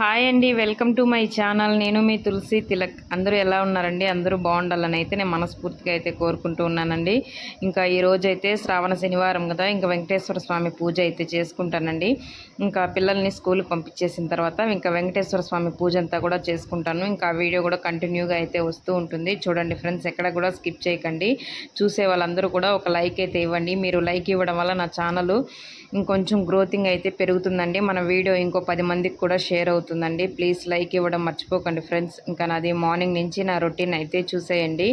Hi అండి welcome to my channel. నేను మీ తులసి తిలక్. అందరూ ఎలా ఉన్నారండి? అందరూ బాగుండాలని అయితే నేను మనస్ఫూర్తిగా అయితే కోరుకుంటూ ఉన్నానండి. ఇంకా ఈ అయితే శ్రావణ శనివారం కదా ఇంకా వెంకటేశ్వర స్వామి పూజ అయితే చేసుకుంటానండి. ఇంకా పిల్లల్ని స్కూల్కి పంపించేసిన తర్వాత ఇంకా వెంకటేశ్వర స్వామి పూజ అంతా కూడా చేసుకుంటాను. ఇంకా వీడియో కూడా కంటిన్యూగా అయితే వస్తూ ఉంటుంది. చూడండి ఫ్రెండ్స్ ఎక్కడ కూడా స్కిప్ చేయకండి. చూసే వాళ్ళందరూ కూడా ఒక లైక్ అయితే ఇవ్వండి. మీరు లైక్ ఇవ్వడం వల్ల నా ఛానల్ ఇంకొంచెం గ్రోతింగ్ అయితే పెరుగుతుందండి. మన వీడియో ఇంకో పది మందికి కూడా షేర్ అవుతుందండి. ప్లీజ్ లైక్ ఇవ్వడం మర్చిపోకండి ఫ్రెండ్స్. ఇంకా నాది మార్నింగ్ నుంచి నా రొటీన్ అయితే చూసేయండి.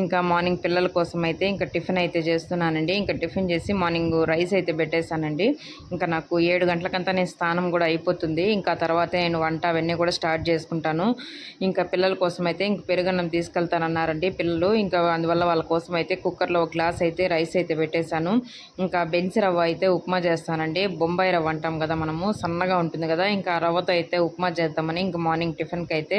ఇంకా మార్నింగ్ పిల్లల కోసం అయితే ఇంకా టిఫిన్ అయితే చేస్తున్నానండి. ఇంకా టిఫిన్ చేసి మార్నింగ్ రైస్ అయితే పెట్టేశానండి. ఇంకా నాకు ఏడు గంటలకంతా నేను స్నానం కూడా అయిపోతుంది. ఇంకా తర్వాత నేను వంట అవన్నీ కూడా స్టార్ట్ చేసుకుంటాను. ఇంకా పిల్లల కోసం అయితే ఇంక పెరుగన్నం తీసుకెళ్తానన్నారండి పిల్లలు. ఇంకా అందువల్ల వాళ్ళ కోసం అయితే కుక్కర్లో ఒక గ్లాస్ అయితే రైస్ అయితే పెట్టేశాను. ఇంకా బెన్సి రవ్వ అయితే ఉప్మా చేస్తానండి. బొంబాయి రవ్వ అంటాం కదా మనము. సన్నగా ఉంటుంది కదా. ఇంకా ఆ రవ్వతో అయితే ఉప్మా చేద్దామని ఇంకా మార్నింగ్ టిఫిన్కి అయితే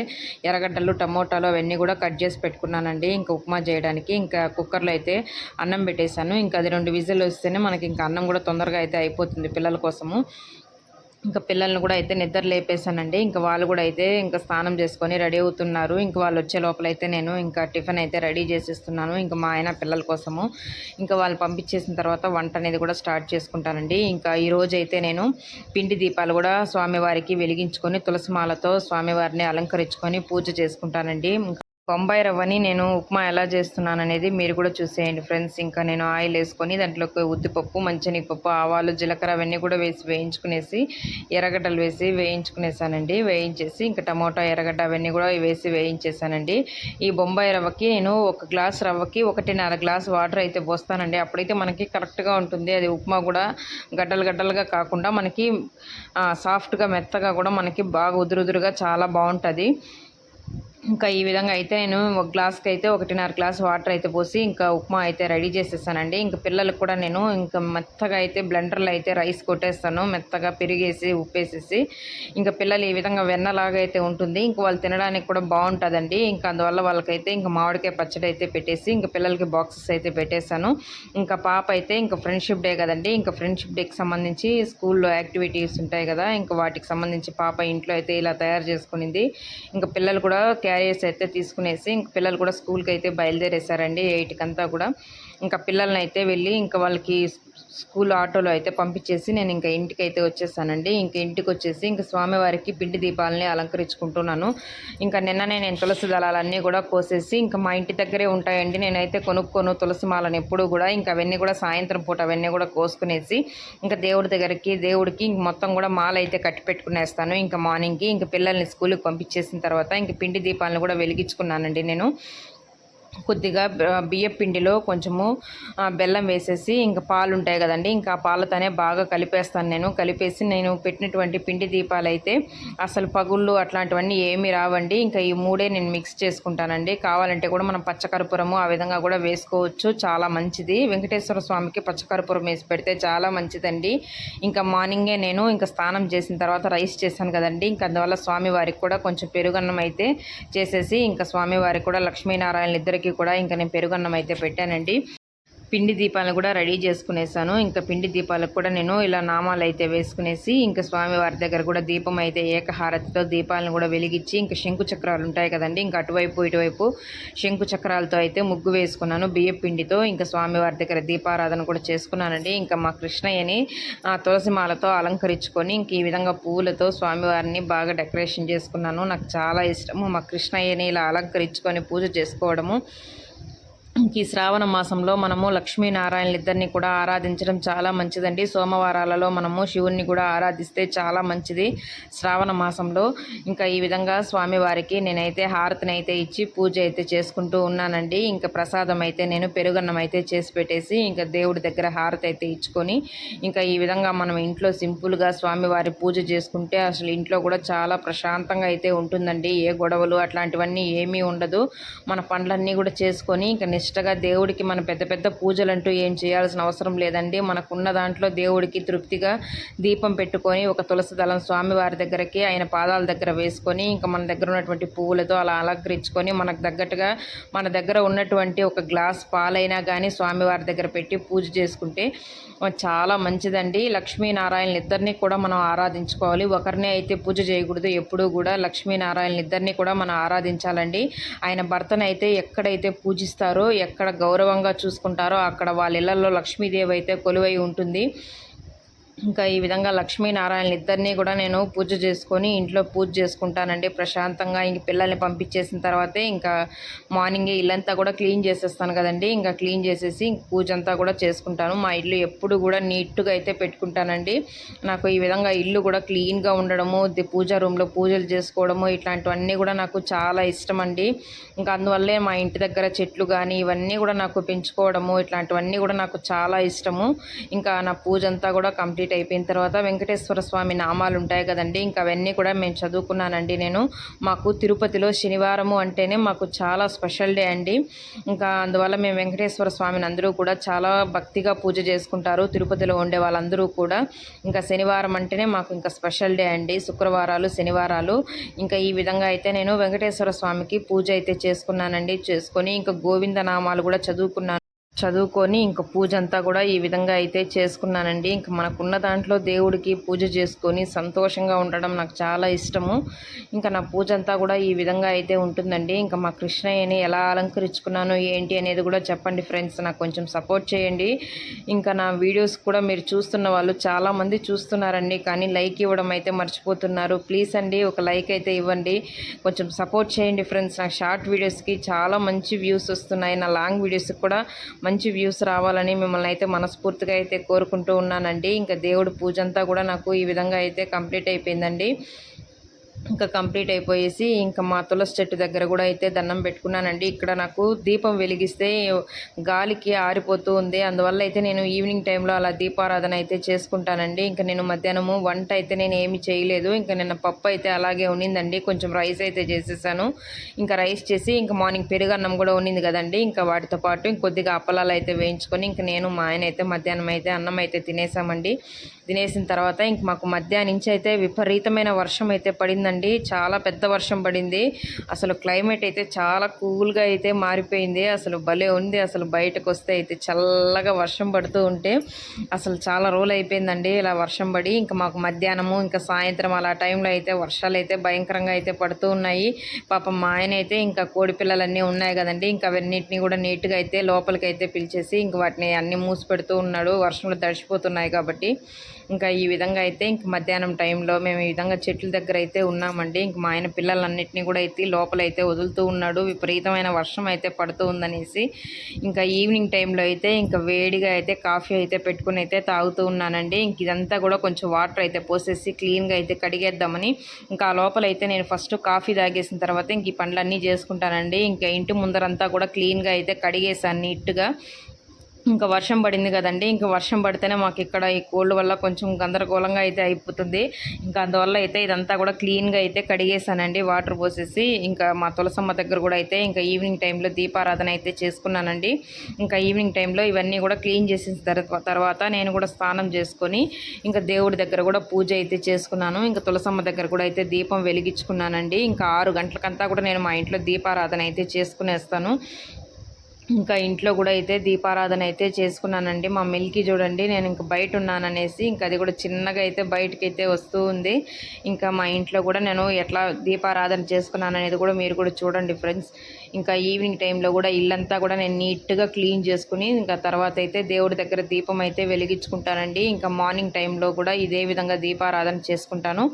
ఎర్రగడ్డలు టమోటాలు అవన్నీ కూడా కట్ చేసి పెట్టుకున్నానండి. ఇంకా ఉప్మా చేయడానికి ఇంకా కుక్కర్లో అయితే అన్నం పెట్టేశాను. ఇంకా అది రెండు విజిల్ వస్తేనే మనకి ఇంకా అన్నం కూడా తొందరగా అయితే అయిపోతుంది పిల్లల కోసము. ఇంకా పిల్లల్ని కూడా అయితే నిద్ర లేపేశానండి. ఇంకా వాళ్ళు కూడా అయితే ఇంకా స్నానం చేసుకొని రెడీ అవుతున్నారు. ఇంకా వాళ్ళు వచ్చే లోపల అయితే నేను ఇంకా టిఫిన్ అయితే రెడీ చేసేస్తున్నాను. ఇంకా మా ఆయన పిల్లల కోసము ఇంకా వాళ్ళు పంపించేసిన తర్వాత వంట అనేది కూడా స్టార్ట్ చేసుకుంటానండి. ఇంకా ఈరోజు అయితే నేను పిండి దీపాలు కూడా స్వామివారికి వెలిగించుకొని తులసిమాలతో స్వామివారిని అలంకరించుకొని పూజ చేసుకుంటానండి. బొంబాయి రవ్వని నేను ఉప్మా ఎలా చేస్తున్నాను అనేది మీరు కూడా చూసేయండి ఫ్రెండ్స్. ఇంకా నేను ఆయిల్ వేసుకొని దాంట్లోకి ఉద్దిపప్పు మంచినీపప్పు ఆవాలు జీలకర్ర అవన్నీ కూడా వేసి వేయించుకునేసి ఎర్రగడ్డలు వేసి వేయించుకునేసానండి. వేయించేసి ఇంకా టమోటా ఎర్రగడ్డ అవన్నీ కూడా వేసి వేయించేసానండి. ఈ బొంబాయి రవ్వకి నేను ఒక గ్లాస్ రవ్వకి ఒకటిన్నర గ్లాస్ వాటర్ అయితే పోస్తానండి. అప్పుడైతే మనకి కరెక్ట్గా ఉంటుంది. అది ఉప్మా కూడా గడ్డలు గడ్డలుగా కాకుండా మనకి సాఫ్ట్గా మెత్తగా కూడా మనకి బాగా ఉదురుదురుగా చాలా బాగుంటుంది. ఇంకా ఈ విధంగా అయితే నేను ఒక గ్లాస్కి అయితే ఒకటిన్నర గ్లాస్ వాటర్ అయితే పోసి ఇంకా ఉప్మా అయితే రెడీ చేసేసానండి. ఇంకా పిల్లలకు కూడా నేను ఇంకా మెత్తగా అయితే బ్లెండర్లో అయితే రైస్ కొట్టేస్తాను. మెత్తగా పెరిగేసి ఉప్పేసేసి. ఇంకా పిల్లలు ఈ విధంగా వెన్నలాగా అయితే ఉంటుంది. ఇంకా వాళ్ళు తినడానికి కూడా బాగుంటుందండి. ఇంకా అందువల్ల వాళ్ళకైతే ఇంకా మామిడికాయ పచ్చడి అయితే పెట్టేసి ఇంకా పిల్లలకి బాక్సెస్ అయితే పెట్టేశాను. ఇంకా పాప అయితే ఇంకా ఫ్రెండ్షిప్ డే కదండి. ఇంకా ఫ్రెండ్షిప్ డేకి సంబంధించి స్కూల్లో యాక్టివిటీస్ ఉంటాయి కదా. ఇంకా వాటికి సంబంధించి పాప ఇంట్లో అయితే ఇలా తయారు చేసుకునింది. ఇంకా పిల్లలు కూడా క్యారియర్స్ అయితే తీసుకునేసి ఇంక పిల్లలు కూడా స్కూల్కి అయితే బయలుదేరేసారండి ఎయిట్కి అంతా కూడా. ఇంకా పిల్లల్ని అయితే వెళ్ళి ఇంకా వాళ్ళకి స్కూల్ ఆటోలో అయితే పంపించేసి నేను ఇంకా ఇంటికి అయితే వచ్చేసానండి. ఇంకా ఇంటికి వచ్చేసి ఇంకా స్వామివారికి పిండి దీపాలని అలంకరించుకుంటున్నాను. ఇంకా నిన్ననే నేను తులసి దళాలన్నీ కూడా కోసేసి ఇంకా మా ఇంటి దగ్గరే ఉంటాయండి. నేనైతే కొనుక్కోను తులసి మాలను ఎప్పుడూ కూడా. ఇంకా అవన్నీ కూడా సాయంత్రం పూట అవన్నీ కూడా కోసుకునేసి ఇంకా దేవుడి దగ్గరికి దేవుడికి ఇంక మొత్తం కూడా మాల అయితే కట్టి పెట్టుకునేస్తాను. ఇంకా మార్నింగ్కి ఇంకా పిల్లల్ని స్కూల్కి పంపించేసిన తర్వాత ఇంక పిండి దీపాలను కూడా వెలిగించుకున్నానండి నేను. కొద్దిగా బియ్య పిండిలో కొంచెము బెల్లం వేసేసి ఇంకా పాలు ఉంటాయి కదండి. ఇంకా ఆ పాలతోనే బాగా కలిపేస్తాను నేను. కలిపేసి నేను పెట్టినటువంటి పిండి దీపాలు అయితే అసలు పగుళ్ళు అట్లాంటివన్నీ ఏమీ రావండి. ఇంకా ఈ మూడే నేను మిక్స్ చేసుకుంటానండి. కావాలంటే కూడా మనం పచ్చకర్పూరము ఆ విధంగా కూడా వేసుకోవచ్చు. చాలా మంచిది. వెంకటేశ్వర స్వామికి పచ్చకర్పూరం వేసి పెడితే చాలా మంచిదండి. ఇంకా మార్నింగే నేను ఇంకా స్నానం చేసిన తర్వాత రైస్ చేశాను కదండి. ఇంకా అందువల్ల స్వామివారికి కూడా కొంచెం పెరుగన్నం అయితే చేసేసి ఇంకా స్వామివారికి కూడా లక్ష్మీనారాయణ ఇద్దరికి కూడా ఇంకా నేను పెరుగన్నం అయితే పెట్టానండి. పిండి దీపాలను కూడా రెడీ చేసుకునేసాను. ఇంకా పిండి దీపాలకు కూడా నేను ఇలా నామాలు అయితే వేసుకునేసి ఇంకా స్వామివారి దగ్గర కూడా దీపం అయితే ఏకహారతితో దీపాలను కూడా వెలిగించి ఇంకా శంకు చక్రాలు ఉంటాయి కదండి. ఇంకా అటువైపు ఇటువైపు శంకు చక్రాలతో అయితే ముగ్గు వేసుకున్నాను బియ్యం పిండితో. ఇంకా స్వామివారి దగ్గర దీపారాధన కూడా చేసుకున్నానండి. ఇంకా మా కృష్ణయ్యని తులసిమాలతో అలంకరించుకొని ఇంక ఈ విధంగా పూలతో స్వామివారిని బాగా డెకరేషన్ చేసుకున్నాను. నాకు చాలా ఇష్టము మా కృష్ణయ్యని ఇలా అలంకరించుకొని పూజ చేసుకోవడము. ఈ శ్రావణ మాసంలో మనము లక్ష్మీనారాయణ ఇద్దరిని కూడా ఆరాధించడం చాలా మంచిదండి. సోమవారాలలో మనము శివుణ్ణి కూడా ఆరాధిస్తే చాలా మంచిది శ్రావణ మాసంలో. ఇంకా ఈ విధంగా స్వామివారికి నేనైతే హారతిని అయితే ఇచ్చి పూజ అయితే చేసుకుంటూ ఉన్నానండి. ఇంకా ప్రసాదం అయితే నేను పెరుగన్నం అయితే చేసి పెట్టేసి ఇంకా దేవుడి దగ్గర హారతి అయితే ఇచ్చుకొని ఇంకా ఈ విధంగా మనం ఇంట్లో సింపుల్గా స్వామివారి పూజ చేసుకుంటే అసలు ఇంట్లో కూడా చాలా ప్రశాంతంగా అయితే ఉంటుందండి. ఏ గొడవలు అట్లాంటివన్నీ ఏమీ ఉండదు. మన పనులన్నీ కూడా చేసుకొని ఇంకా నిష్టగా దేవుడికి మన పెద్ద పెద్ద పూజలు అంటూ ఏం చేయాల్సిన అవసరం లేదండి. మనకున్న దాంట్లో దేవుడికి తృప్తిగా దీపం పెట్టుకొని ఒక తులసి దళం స్వామివారి దగ్గరకి ఆయన పాదాల దగ్గర వేసుకొని ఇంకా మన దగ్గర ఉన్నటువంటి పువ్వులతో అలా అలంకరించుకొని మనకు తగ్గట్టుగా మన దగ్గర ఉన్నటువంటి ఒక గ్లాస్ పాలైనా కానీ స్వామివారి దగ్గర పెట్టి పూజ చేసుకుంటే చాలా మంచిదండి. లక్ష్మీనారాయణ ఇద్దరిని కూడా మనం ఆరాధించుకోవాలి. ఒకరినే అయితే పూజ చేయకూడదు ఎప్పుడూ కూడా లక్ష్మీనారాయణ ఇద్దరిని కూడా మనం ఆరాధించాలండి. ఆయన భర్తనైతే ఎక్కడైతే పూజిస్తారో ఎక్కడ గౌరవంగా చూసుకుంటారో అక్కడ వాళ్ళ ఇళ్ళలో లక్ష్మీదేవి అయితే కొలువై ఉంటుంది. ఇంకా ఈ విధంగా లక్ష్మీనారాయణ ఇద్దరినీ కూడా నేను పూజ చేసుకొని ఇంట్లో పూజ చేసుకుంటానండి ప్రశాంతంగా. ఇంక పిల్లల్ని పంపించేసిన తర్వాతే ఇంకా మార్నింగే ఇల్లంతా కూడా క్లీన్ చేసేస్తాను కదండి. ఇంకా క్లీన్ చేసేసి పూజ అంతా కూడా చేసుకుంటాను. మా ఇల్లు ఎప్పుడు కూడా నీట్గా అయితే పెట్టుకుంటానండి. నాకు ఈ విధంగా ఇల్లు కూడా క్లీన్గా ఉండడము పూజా రూమ్లో పూజలు చేసుకోవడము ఇట్లాంటివన్నీ కూడా నాకు చాలా ఇష్టం అండి ఇంకా అందువల్లే మా ఇంటి దగ్గర చెట్లు కానీ ఇవన్నీ కూడా నాకు పెంచుకోవడము ఇట్లాంటివన్నీ కూడా నాకు చాలా ఇష్టము. ఇంకా నా పూజ అంతా కూడా కంప్లీట్ కంప్లీట్ అయిపోయిన తర్వాత వెంకటేశ్వర స్వామి నామాలు ఉంటాయి కదండి. ఇంకా అవన్నీ కూడా మేము చదువుకున్నానండి నేను. మాకు తిరుపతిలో శనివారము అంటేనే మాకు చాలా స్పెషల్ డే అండి. ఇంకా అందువల్ల మేము వెంకటేశ్వర స్వామిని అందరూ కూడా చాలా భక్తిగా పూజ చేసుకుంటారు. తిరుపతిలో ఉండే వాళ్ళందరూ కూడా ఇంకా శనివారం అంటేనే మాకు ఇంకా స్పెషల్ డే అండి. శుక్రవారాలు శనివారాలు. ఇంకా ఈ విధంగా అయితే నేను వెంకటేశ్వర స్వామికి పూజ అయితే చేసుకున్నానండి. చేసుకొని ఇంకా గోవింద నామాలు కూడా చదువుకున్నాను. చదువుకొని ఇంక పూజ అంతా కూడా ఈ విధంగా అయితే చేసుకున్నానండి. ఇంక మనకున్న దాంట్లో దేవుడికి పూజ చేసుకొని సంతోషంగా ఉండడం నాకు చాలా ఇష్టము. ఇంకా నా పూజ అంతా కూడా ఈ విధంగా అయితే ఉంటుందండి. ఇంకా మా కృష్ణయ్యని ఎలా అలంకరించుకున్నాను ఏంటి అనేది కూడా చెప్పండి ఫ్రెండ్స్. నాకు కొంచెం సపోర్ట్ చేయండి. ఇంకా నా వీడియోస్ కూడా మీరు చూస్తున్న వాళ్ళు చాలామంది చూస్తున్నారండి. కానీ లైక్ ఇవ్వడం అయితే మర్చిపోతున్నారు. ప్లీజ్ అండి ఒక లైక్ అయితే ఇవ్వండి. కొంచెం సపోర్ట్ చేయండి ఫ్రెండ్స్. నా షార్ట్ వీడియోస్కి చాలా మంచి వ్యూస్ వస్తున్నాయి. నా లాంగ్ వీడియోస్కి కూడా మంచి వ్యూస్ రావాలని మిమ్మల్ని అయితే మనస్ఫూర్తిగా అయితే కోరుకుంటూ ఉన్నానండి. ఇంకా దేవుడు పూజ అంతా కూడా నాకు ఈ విధంగా అయితే కంప్లీట్ అయిపోయిందండి. ఇంకా కంప్లీట్ అయిపోయేసి ఇంకా మా తులసి చెట్టు దగ్గర కూడా అయితే దండం పెట్టుకున్నానండి. ఇక్కడ నాకు దీపం వెలిగిస్తే గాలికి ఆరిపోతూ ఉంది. అందువల్ల అయితే నేను ఈవినింగ్ టైంలో అలా దీపారాధన అయితే చేసుకుంటానండి. ఇంకా నేను మధ్యాహ్నము వంట అయితే నేను ఏమి చేయలేదు. ఇంకా నిన్న పప్పు అయితే అలాగే ఉన్నిందండి. కొంచెం రైస్ అయితే చేసేసాను. ఇంకా రైస్ చేసి ఇంకా మార్నింగ్ పెరుగన్నం కూడా ఉన్నింది కదండి. ఇంకా వాటితో పాటు ఇంకొద్దిగా అప్పలాలు అయితే వేయించుకొని ఇంకా నేను మా ఆయన అయితే మధ్యాహ్నం అయితే అన్నం అయితే తినేసామండి. తినేసిన తర్వాత ఇంక మాకు మధ్యాహ్నం నుంచి అయితే విపరీతమైన వర్షం అయితే పడిందండి. చాలా పెద్ద వర్షం పడింది. అసలు క్లైమేట్ అయితే చాలా కూల్గా అయితే మారిపోయింది. అసలు భలే ఉంది. అసలు బయటకు వస్తే అయితే చల్లగా వర్షం పడుతూ ఉంటే అసలు చాలా రోజులు అయిపోయిందండి ఇలా వర్షం పడి. ఇంకా మాకు మధ్యాహ్నము ఇంకా సాయంత్రం అలా టైంలో అయితే వర్షాలు అయితే భయంకరంగా అయితే పడుతూ ఉన్నాయి. పాపం మా ఆయన అయితే ఇంకా కోడి పిల్లలన్నీ ఉన్నాయి కదండి. ఇంకా అవన్నిటిని కూడా నీట్గా అయితే లోపలికి అయితే పిలిచేసి ఇంక వాటిని అన్ని మూసి పెడుతూ ఉన్నాడు. వర్షంలో తడిచిపోతున్నాయి కాబట్టి. ఇంకా ఈ విధంగా అయితే ఇంక మధ్యాహ్నం టైంలో మేము ఈ విధంగా చెట్ల దగ్గర అయితే ఉన్నామండి. ఇంక మా ఆయన పిల్లలన్నింటినీ కూడా అయితే లోపలైతే వదులుతూ ఉన్నాడు. విపరీతమైన వర్షం అయితే పడుతూ ఉందనేసి ఇంకా ఈవినింగ్ టైంలో అయితే ఇంకా వేడిగా అయితే కాఫీ అయితే పెట్టుకుని అయితే తాగుతూ ఉన్నానండి. ఇంక ఇదంతా కూడా కొంచెం వాటర్ అయితే పోసేసి క్లీన్గా అయితే కడిగేద్దామని ఇంకా లోపలైతే నేను ఫస్ట్ కాఫీ తాగేసిన తర్వాత ఇంక ఈ పండ్లన్నీ చేసుకుంటానండి. ఇంకా ఇంటి ముందరంతా కూడా క్లీన్గా అయితే కడిగేసాను నీట్గా. ఇంకా వర్షం పడింది కదండి. ఇంకా వర్షం పడితేనే మాకు ఇక్కడ ఈ కోల్డ్ వల్ల కొంచెం గందరగోళంగా అయితే అయిపోతుంది. ఇంకా అందువల్ల అయితే ఇదంతా కూడా క్లీన్గా అయితే కడిగేసానండి వాటర్ పోసేసి ఇంకా మా తులసమ్మ దగ్గర కూడా అయితే ఇంకా ఈవినింగ్ టైంలో దీపారాధన అయితే చేసుకున్నానండి. ఇంకా ఈవినింగ్ టైంలో ఇవన్నీ కూడా క్లీన్ చేసిన తర్వాత నేను కూడా స్నానం చేసుకొని ఇంకా దేవుడి దగ్గర కూడా పూజ అయితే చేసుకున్నాను. ఇంకా తులసమ్మ దగ్గర కూడా అయితే దీపం వెలిగించుకున్నానండి. ఇంకా ఆరు గంటలకంతా కూడా నేను మా ఇంట్లో దీపారాధన అయితే చేసుకునేస్తాను. ఇంకా ఇంట్లో కూడా అయితే దీపారాధన అయితే చేసుకున్నానండి. మా మిల్కి చూడండి నేను ఇంకా బయట ఉన్నాననేసి ఇంకా అది కూడా చిన్నగా అయితే బయటకి అయితే వస్తూ ఉంది. ఇంకా మా ఇంట్లో కూడా నేను ఎట్లా దీపారాధన చేసుకున్నాను అనేది కూడా మీరు కూడా చూడండి ఫ్రెండ్స్. ఇంకా ఈవినింగ్ టైంలో కూడా ఇల్లంతా కూడా నేను నీట్గా క్లీన్ చేసుకుని ఇంకా తర్వాత అయితే దేవుడి దగ్గర దీపం అయితే వెలిగించుకుంటానండి. ఇంకా మార్నింగ్ టైంలో కూడా ఇదే విధంగా దీపారాధన చేసుకుంటాను.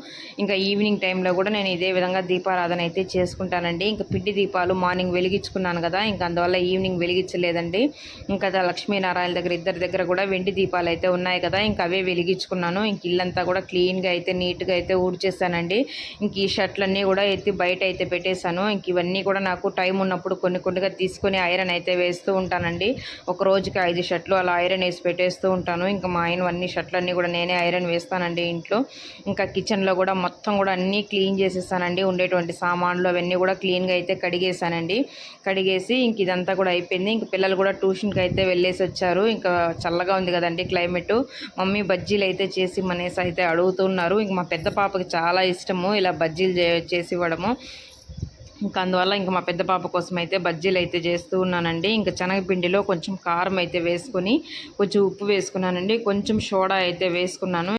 ఇంకా ఈవినింగ్ టైంలో కూడా నేను ఇదే విధంగా దీపారాధన అయితే చేసుకుంటానండి. ఇంకా పిండి దీపాలు మార్నింగ్ వెలిగించుకున్నాను కదా ఇంకా అందువల్ల ఈవినింగ్ వెలిగించలేదండి. ఇంకా లక్ష్మీనారాయణ దగ్గర ఇద్దరి దగ్గర కూడా వెండి దీపాలు అయితే ఉన్నాయి కదా ఇంకా అవే వెలిగించుకున్నాను. ఇంక ఇల్లంతా కూడా క్లీన్గా అయితే నీట్గా అయితే ఊడ్చేసానండి ఇంక ఈ షర్ట్లన్నీ కూడా ఎత్తి బయట అయితే పెట్టేశాను. ఇంక ఇవన్నీ కూడా నాకు టైం ఉన్నప్పుడు కొన్ని కొన్నిగా తీసుకొని ఐరన్ అయితే వేస్తూ ఉంటానండి. ఒక రోజుకి ఐదు షర్ట్లు అలా ఐరన్ వేసి పెట్టేస్తూ ఉంటాను. ఇంకా మా ఆయన అన్ని షర్ట్లన్నీ కూడా నేనే ఐరన్ వేస్తానండి ఇంట్లో. ఇంకా కిచెన్లో కూడా మొత్తం కూడా అన్నీ క్లీన్ చేసేస్తానండి. ఉండేటువంటి సామాన్లు అవన్నీ కూడా క్లీన్గా అయితే కడిగేసానండి కడిగేసి ఇంక ఇదంతా కూడా అయిపోయింది. ఇంక పిల్లలు కూడా ట్యూషన్కి అయితే వెళ్ళేసి వచ్చారు. ఇంకా చల్లగా ఉంది కదండి క్లైమేట్. మమ్మీ బజ్జీలు అయితే చేసి మనేసి అయితే అడుగుతున్నారు. ఇంక మా పెద్ద పాపకి చాలా ఇష్టము. ఇలా బజ్జీలు చేసి ఇవ్వడము. ఇంకా అందువల్ల ఇంకా మా పెద్ద పాప కోసం అయితే బజ్జీలు అయితే చేస్తూ ఉన్నానండి. ఇంకా శనగపిండిలో కొంచెం కారం అయితే వేసుకొని కొంచెం ఉప్పు వేసుకున్నానండి. కొంచెం సోడా అయితే వేసుకున్నాను.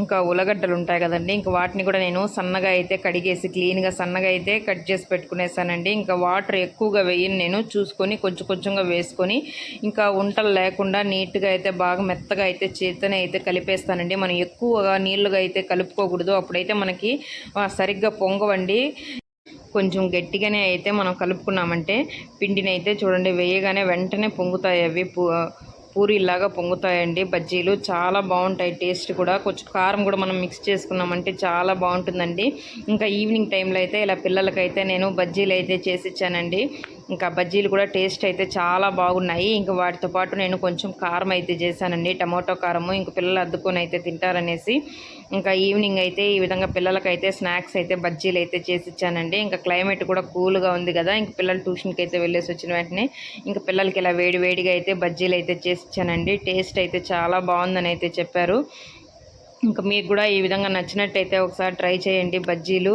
ఇంకా ఉల్లగడ్డలు ఉంటాయి కదండి ఇంకా వాటిని కూడా నేను సన్నగా అయితే కడిగేసి క్లీన్గా సన్నగా అయితే కట్ చేసి పెట్టుకునేసానండి. ఇంకా వాటర్ ఎక్కువగా వేయను నేను చూసుకొని కొంచెం కొంచెంగా వేసుకొని ఇంకా ఉంటలు లేకుండా నీట్గా అయితే బాగా మెత్తగా అయితే చేతనే అయితే కలిపేస్తానండి. మనం ఎక్కువగా నీళ్ళుగా అయితే కలుపుకోకూడదు. అప్పుడైతే మనకి సరిగ్గా పొంగవండి. కొంచెం గట్టిగానే అయితే మనం కలుపుకున్నామంటే పిండిని అయితే చూడండి వేయగానే వెంటనే పొంగుతాయి అవి. పూ పూరీలాగా పొంగుతాయండి. బజ్జీలు చాలా బాగుంటాయి. టేస్ట్ కూడా కొంచెం కారం కూడా మనం మిక్స్ చేసుకున్నామంటే చాలా బాగుంటుందండి. ఇంకా ఈవినింగ్ టైంలో అయితే ఇలా పిల్లలకైతే నేను బజ్జీలు అయితే చేసి ఇచ్చానండి. ఇంకా బజ్జీలు కూడా టేస్ట్ అయితే చాలా బాగున్నాయి. ఇంకా వాటితో పాటు నేను కొంచెం కారం అయితే చేశానండి. టమాటో కారము ఇంకా పిల్లలు అద్దుకొని అయితే తింటారనేసి. ఇంకా ఈవినింగ్ అయితే ఈ విధంగా పిల్లలకైతే స్నాక్స్ అయితే బజ్జీలు అయితే చేసి ఇచ్చానండి. ఇంకా క్లైమేట్ కూడా కూల్గా ఉంది కదా ఇంకా పిల్లలు ట్యూషన్కి అయితే వెళ్ళేసి వచ్చిన వెంటనే ఇంకా పిల్లలకి ఇలా వేడి వేడిగా అయితే బజ్జీలు అయితే చేసి ఇచ్చానండి. టేస్ట్ అయితే చాలా బాగుందని అయితే చెప్పారు. ఇంకా మీకు కూడా ఈ విధంగా నచ్చినట్టయితే ఒకసారి ట్రై చేయండి. బజ్జీలు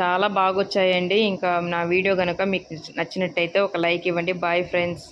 చాలా బాగా వచ్చాయండి ఇంకా నా వీడియో కనుక మీకు నచ్చినట్టయితే ఒక లైక్ ఇవ్వండి. Bye friends